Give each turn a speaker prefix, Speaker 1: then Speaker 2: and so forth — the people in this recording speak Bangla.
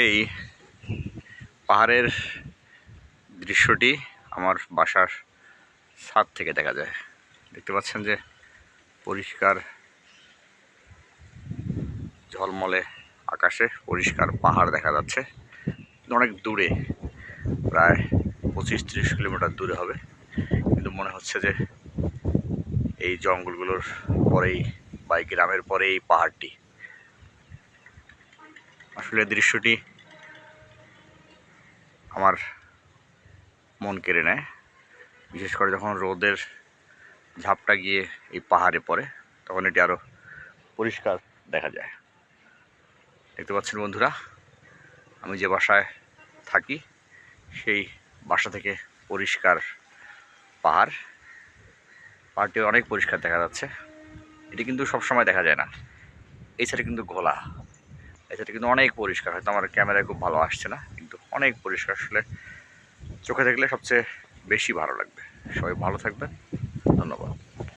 Speaker 1: এই পাহাড়ের দৃশ্যটি আমার বাসার ছাদ থেকে দেখা যায়। দেখতে পাচ্ছেন যে পরিষ্কার ঝলমলে আকাশে পরিষ্কার পাহাড় দেখা যাচ্ছে। অনেক দূরে, প্রায় পঁচিশ তিরিশ কিলোমিটার দূরে হবে। কিন্তু মনে হচ্ছে যে এই জঙ্গলগুলোর পরেই বা এই গ্রামের পরে এই পাহাড়টি। আসলে দৃশ্যটি আমার মন কেড়ে নেয়। বিশেষ করে যখন রোদের ঝাপটা গিয়ে এই পাহাড়ে পড়ে, তখন এটি আরও পরিষ্কার দেখা যায়। দেখতে পাচ্ছেন বন্ধুরা, আমি যে বাসায় থাকি, সেই বাসা থেকে পরিষ্কার পাহাড়। পাহাড়টি অনেক পরিষ্কার দেখা যাচ্ছে। এটি কিন্তু সবসময় দেখা যায় না। সাইডে কিন্তু ঘোলা সাইডে কিন্তু অনেক পরিষ্কার। হয়তো আমার ক্যামেরায় খুব ভালো আসছে না। অনেক পরিষ্কার। আসলে চোখে দেখলে সবচেয়ে বেশি ভালো লাগবে। সবাই ভালো থাকবেন। ধন্যবাদ।